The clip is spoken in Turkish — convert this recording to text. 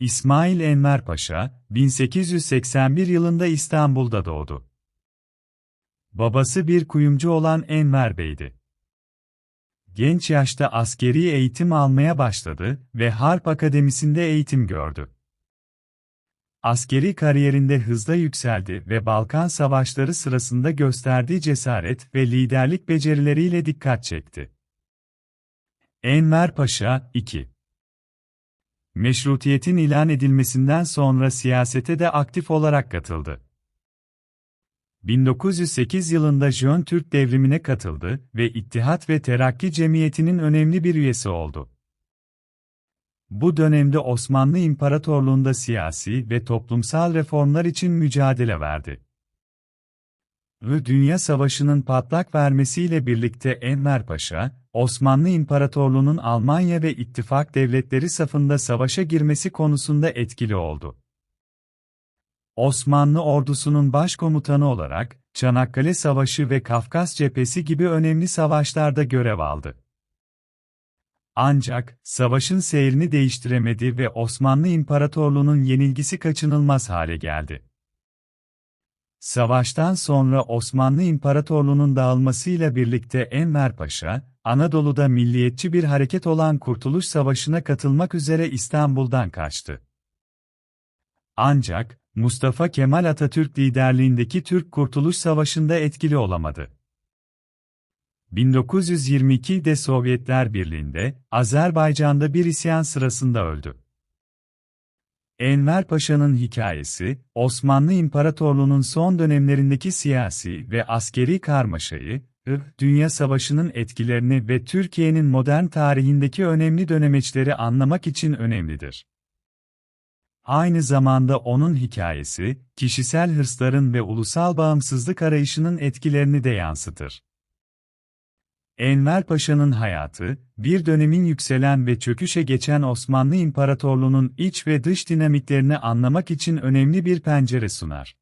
İsmail Enver Paşa, 1881 yılında İstanbul'da doğdu. Babası bir kuyumcu olan Enver Bey'di. Genç yaşta askeri eğitim almaya başladı ve Harp Akademisi'nde eğitim gördü. Askeri kariyerinde hızla yükseldi ve Balkan Savaşları sırasında gösterdiği cesaret ve liderlik becerileriyle dikkat çekti. Enver Paşa, 2. Meşrutiyetin ilan edilmesinden sonra siyasete de aktif olarak katıldı. 1908 yılında Jön Türk devrimine katıldı ve İttihat ve Terakki Cemiyeti'nin önemli bir üyesi oldu. Bu dönemde Osmanlı İmparatorluğu'nda siyasi ve toplumsal reformlar için mücadele verdi. Dünya Savaşı'nın patlak vermesiyle birlikte Enver Paşa, Osmanlı İmparatorluğu'nun Almanya ve ittifak devletleri safında savaşa girmesi konusunda etkili oldu. Osmanlı ordusunun başkomutanı olarak, Çanakkale Savaşı ve Kafkas Cephesi gibi önemli savaşlarda görev aldı. Ancak, savaşın seyrini değiştiremedi ve Osmanlı İmparatorluğu'nun yenilgisi kaçınılmaz hale geldi. Savaştan sonra Osmanlı İmparatorluğu'nun dağılmasıyla birlikte Enver Paşa, Anadolu'da milliyetçi bir hareket olan Kurtuluş Savaşı'na katılmak üzere İstanbul'dan kaçtı. Ancak, Mustafa Kemal Atatürk liderliğindeki Türk Kurtuluş Savaşı'nda etkili olamadı. 1922'de Sovyetler Birliği'nde, Azerbaycan'da bir isyan sırasında öldü. Enver Paşa'nın hikayesi, Osmanlı İmparatorluğu'nun son dönemlerindeki siyasi ve askeri karmaşayı, Dünya Savaşı'nın etkilerini ve Türkiye'nin modern tarihindeki önemli dönemeçleri anlamak için önemlidir. Aynı zamanda onun hikayesi, kişisel hırsların ve ulusal bağımsızlık arayışının etkilerini de yansıtır. Enver Paşa'nın hayatı, bir dönemin yükselen ve çöküşe geçen Osmanlı İmparatorluğu'nun iç ve dış dinamiklerini anlamak için önemli bir pencere sunar.